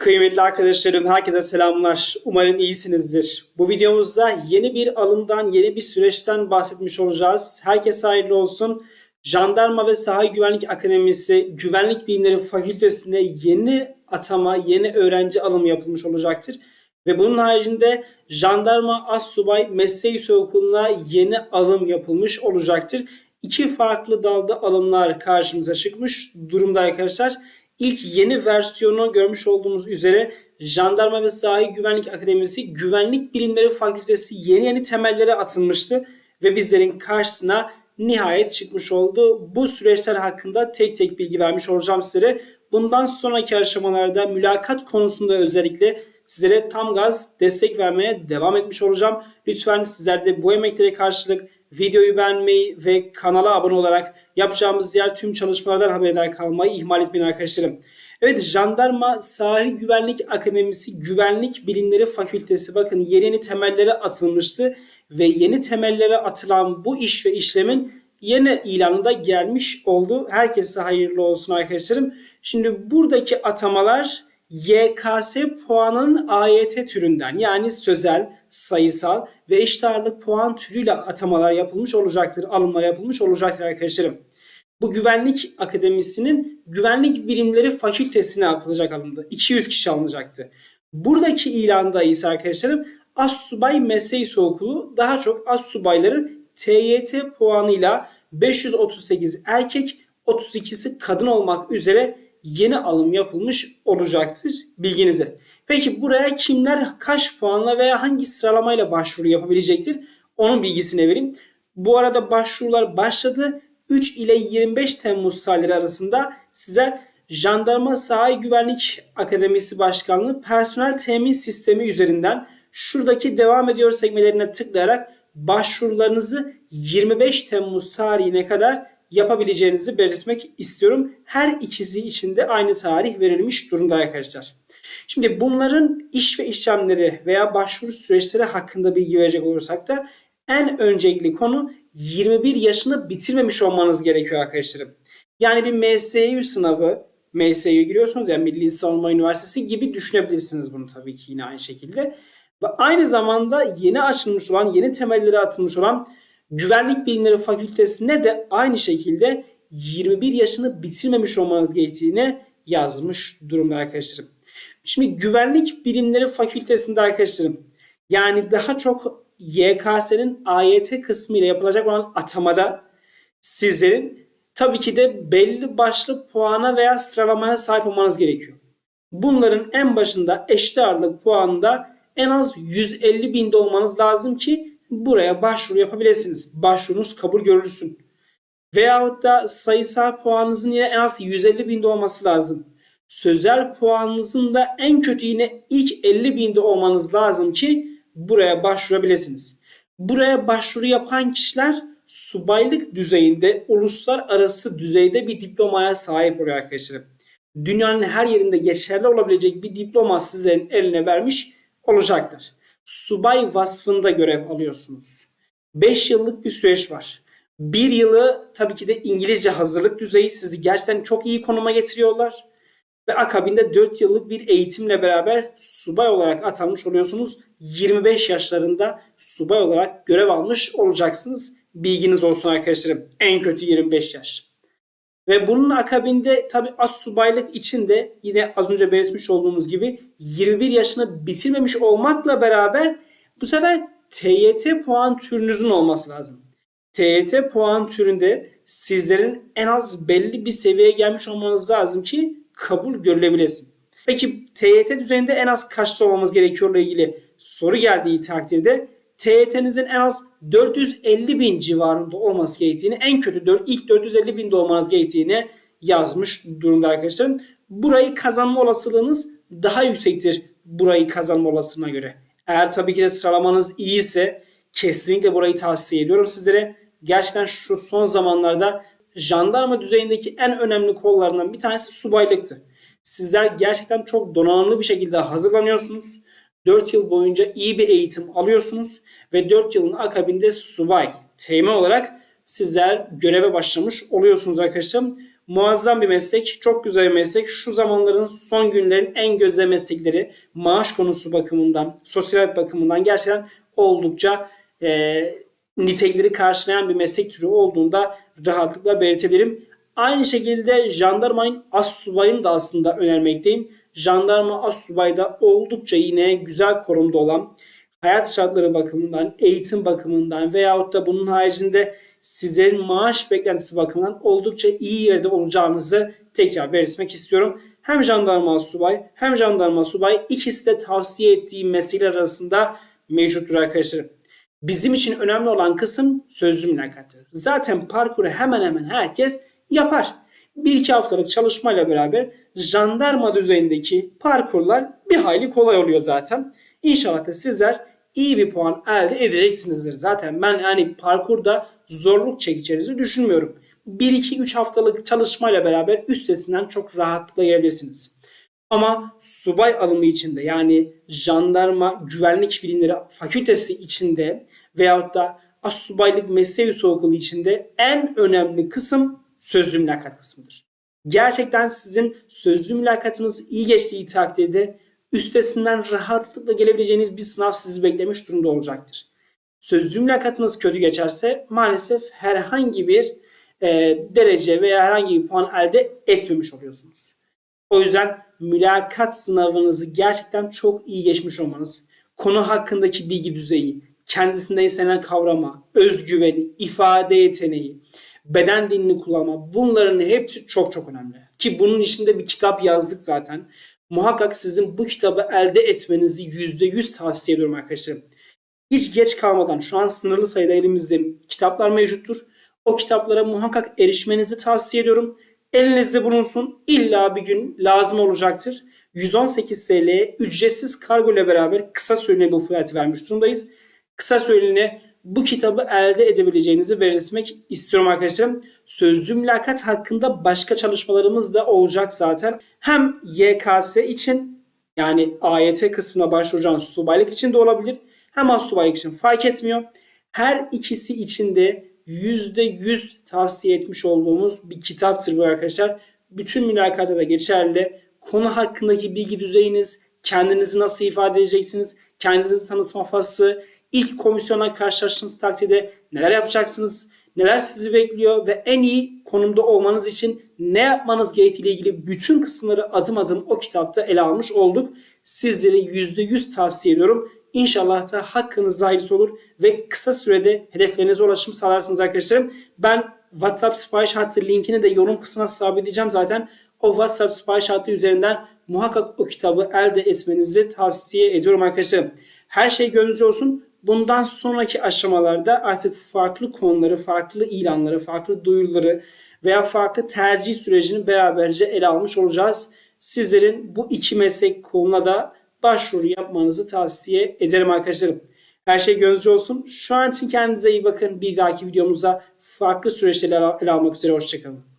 Kıymetli arkadaşlarım, herkese selamlar. Umarım iyisinizdir. Bu videomuzda yeni bir alımdan, yeni bir süreçten bahsetmiş olacağız. Herkese hayırlı olsun. Jandarma ve Sahil Güvenlik Akademisi Güvenlik Bilimleri Fakültesine yeni atama, yeni öğrenci alımı yapılmış olacaktır. Ve bunun haricinde Jandarma Assubay Mesleği Okulu'na yeni alım yapılmış olacaktır. İki farklı dalda alımlar karşımıza çıkmış durumda arkadaşlar. İlk yeni versiyonu görmüş olduğumuz üzere Jandarma ve Sahil Güvenlik Akademisi Güvenlik Bilimleri Fakültesi yeni yeni temellere atılmıştı ve bizlerin karşısına nihayet çıkmış oldu. Bu süreçler hakkında tek tek bilgi vermiş olacağım sizlere. Bundan sonraki aşamalarda mülakat konusunda özellikle sizlere tam gaz destek vermeye devam etmiş olacağım. Lütfen sizler de bu emeklere karşılık videoyu beğenmeyi ve kanala abone olarak yapacağımız diğer tüm çalışmalardan haberdar kalmayı ihmal etmeyin arkadaşlarım. Evet Jandarma Sahil Güvenlik Akademisi Güvenlik Bilimleri Fakültesi bakın yeni temellere atılmıştı ve yeni temellere atılan bu iş ve işlemin yeni ilanı da gelmiş oldu. Herkese hayırlı olsun arkadaşlarım. Şimdi buradaki atamalar YKS puanının AYT türünden yani sözel, sayısal ve eşit ağırlık puan türüyle atamalar yapılmış olacaktır. Alımlar yapılmış olacaktır arkadaşlarım. Bu güvenlik akademisinin güvenlik bilimleri fakültesine yapılacak alındı. 200 kişi alınacaktı. Buradaki ilanda ise arkadaşlarım Assubay Mesleği Okulu daha çok Assubayların TYT puanıyla 538 erkek 32'si kadın olmak üzere yeni alım yapılmış olacaktır bilginize. Peki buraya kimler kaç puanla veya hangi sıralamayla başvuru yapabilecektir? Onun bilgisini vereyim. Bu arada başvurular başladı. 3 ile 25 Temmuz tarihleri arasında size Jandarma Sahil Güvenlik Akademisi Başkanlığı personel temin sistemi üzerinden şuradaki devam ediyor sekmelerine tıklayarak başvurularınızı 25 Temmuz tarihine kadar yapabileceğinizi belirtmek istiyorum. Her ikisi için de aynı tarih verilmiş durumda arkadaşlar. Şimdi bunların iş ve işlemleri veya başvuru süreçleri hakkında bilgi verecek olursak da en öncelikli konu 21 yaşını bitirmemiş olmanız gerekiyor arkadaşlarım. Yani bir MSU sınavı, MSU'ya giriyorsunuz yani Milli Savunma Üniversitesi gibi düşünebilirsiniz bunu tabii ki yine aynı şekilde. Ve aynı zamanda yeni açılmış olan, yeni temelleri atılmış olan Güvenlik Bilimleri Fakültesine de aynı şekilde 21 yaşını bitirmemiş olmanız gerektiğini yazmış durumda arkadaşlarım. Şimdi Güvenlik Bilimleri Fakültesinde arkadaşlarım yani daha çok YKS'nin AYT kısmı ile yapılacak olan atamada sizlerin tabii ki de belli başlı puana veya sıralamaya sahip olmanız gerekiyor. Bunların en başında eşit ağırlık puanında en az 150 binde olmanız lazım ki buraya başvuru yapabilirsiniz. Başvurunuz kabul görülsün. Veyahut da sayısal puanınızın yine en az 150 binde olması lazım. Sözel puanınızın da en kötü yine ilk 50 binde olmanız lazım ki buraya başvurabilirsiniz. Buraya başvuru yapan kişiler subaylık düzeyinde, uluslararası düzeyde bir diplomaya sahip oluyor arkadaşlarım. Dünyanın her yerinde geçerli olabilecek bir diploma sizlerin eline vermiş olacaklar. Subay vasfında görev alıyorsunuz. 5 yıllık bir süreç var. Bir yılı tabii ki de İngilizce hazırlık düzeyi sizi gerçekten çok iyi konuma getiriyorlar. Ve akabinde 4 yıllık bir eğitimle beraber subay olarak atanmış oluyorsunuz. 25 yaşlarında subay olarak görev almış olacaksınız. Bilginiz olsun arkadaşlarım. En kötü 25 yaş. Ve bunun akabinde tabi az subaylık için de yine az önce belirtmiş olduğumuz gibi 21 yaşını bitirmemiş olmakla beraber bu sefer TYT puan türünüzün olması lazım. TYT puan türünde sizlerin en az belli bir seviyeye gelmiş olmanız lazım ki kabul görülebilesin. Peki TYT düzeyinde en az kaçta olmamız gerekiyor ile ilgili soru geldiği takdirde TYT'nizin en az 450 bin civarında olması gerektiğini, en kötü 4, ilk 450 binde olmanız gerektiğini yazmış durumda arkadaşlarım. Burayı kazanma olasılığınız daha yüksektir burayı kazanma olasılığına göre. Eğer tabii ki de sıralamanız iyi ise kesinlikle burayı tavsiye ediyorum sizlere. Gerçekten şu son zamanlarda jandarma düzeyindeki en önemli kollarından bir tanesi subaylıktı. Sizler gerçekten çok donanımlı bir şekilde hazırlanıyorsunuz. 4 yıl boyunca iyi bir eğitim alıyorsunuz ve 4 yılın akabinde subay, teğmen olarak sizler göreve başlamış oluyorsunuz arkadaşlar. Muazzam bir meslek, çok güzel bir meslek. Şu zamanların son günlerin en gözde meslekleri maaş konusu bakımından, sosyal hayat bakımından gerçekten oldukça e, nitelikleri karşılayan bir meslek türü olduğunda rahatlıkla belirtebilirim. Aynı şekilde jandarmayın astsubayını da aslında önermekteyim. Jandarma astsubay da oldukça yine güzel korumda olan hayat şartları bakımından, eğitim bakımından veyahut da bunun haricinde sizlerin maaş beklentisi bakımından oldukça iyi yerde olacağınızı tekrar belirtmek istiyorum. Hem jandarma subay hem jandarma subay ikisi de tavsiye ettiğim meslekler arasında mevcuttur arkadaşlar. Bizim için önemli olan kısım sözlü mülakatı. Zaten parkuru hemen hemen herkes yapar. Bir iki haftalık çalışmayla beraber jandarma düzeyindeki parkurlar bir hayli kolay oluyor zaten. İnşallah da sizler iyi bir puan elde edeceksinizdir. Zaten ben yani parkurda zorluk çekeceğinizi düşünmüyorum. 1-2-3 haftalık çalışmayla beraber üstesinden çok rahatlıkla gelebilirsiniz. Ama subay alımı içinde yani jandarma güvenlik bilimleri fakültesi içinde veyahut da assubaylık meslek okulu içinde en önemli kısım sözlü mülakat kısmıdır. Gerçekten sizin sözlü mülakatınız iyi geçtiği takdirde üstesinden rahatlıkla gelebileceğiniz bir sınav sizi beklemiş durumda olacaktır. Sözlü mülakatınız kötü geçerse maalesef herhangi bir e, derece veya herhangi bir puan elde etmemiş oluyorsunuz. O yüzden mülakat sınavınızı gerçekten çok iyi geçmiş olmanız, konu hakkındaki bilgi düzeyi, kendisinde istenen kavrama, özgüveni, ifade yeteneği, beden dilini kullanma bunların hepsi çok çok önemli. Ki bunun içinde bir kitap yazdık zaten. Muhakkak sizin bu kitabı elde etmenizi %100 tavsiye ediyorum arkadaşlar. Hiç geç kalmadan şu an sınırlı sayıda elimizde kitaplar mevcuttur. O kitaplara muhakkak erişmenizi tavsiye ediyorum. Elinizde bulunsun. İlla bir gün lazım olacaktır. 118 TL'ye ücretsiz kargo ile beraber kısa süreli bu fiyatı vermiş durumdayız. Kısa süreliğine bu kitabı elde edebileceğinizi belirtmek istiyorum arkadaşlarım. Sözlü mülakat hakkında başka çalışmalarımız da olacak zaten. Hem YKS için yani AYT kısmına başvuracağınız subaylık için de olabilir. Hem az subaylık için fark etmiyor. Her ikisi için de %100 tavsiye etmiş olduğumuz bir kitaptır bu arkadaşlar. Bütün mülakata da geçerli. Konu hakkındaki bilgi düzeyiniz, kendinizi nasıl ifade edeceksiniz, kendinizi tanıtma faslı, ilk komisyona karşılaştığınız takdirde neler yapacaksınız, neler sizi bekliyor ve en iyi konumda olmanız için ne yapmanız gerektiğiyle ilgili bütün kısımları adım adım o kitapta ele almış olduk. Sizlere %100 tavsiye ediyorum. İnşallah da hakkınız hayırlısı olur ve kısa sürede hedeflerinize ulaşım sağlarsınız arkadaşlarım. Ben WhatsApp sipariş hattı linkini de yorum kısmına sabitleyeceğim zaten. O WhatsApp sipariş hattı üzerinden muhakkak o kitabı elde etmenizi tavsiye ediyorum arkadaşlarım. Her şey gönlünüzce olsun. Bundan sonraki aşamalarda artık farklı konuları, farklı ilanları, farklı duyuruları veya farklı tercih sürecini beraberce ele almış olacağız. Sizlerin bu iki meslek koluna da başvuru yapmanızı tavsiye ederim arkadaşlarım. Her şey gönlünüzce olsun. Şu an için kendinize iyi bakın. Bir dahaki videomuzda farklı süreçleri ele almak üzere. Hoşçakalın.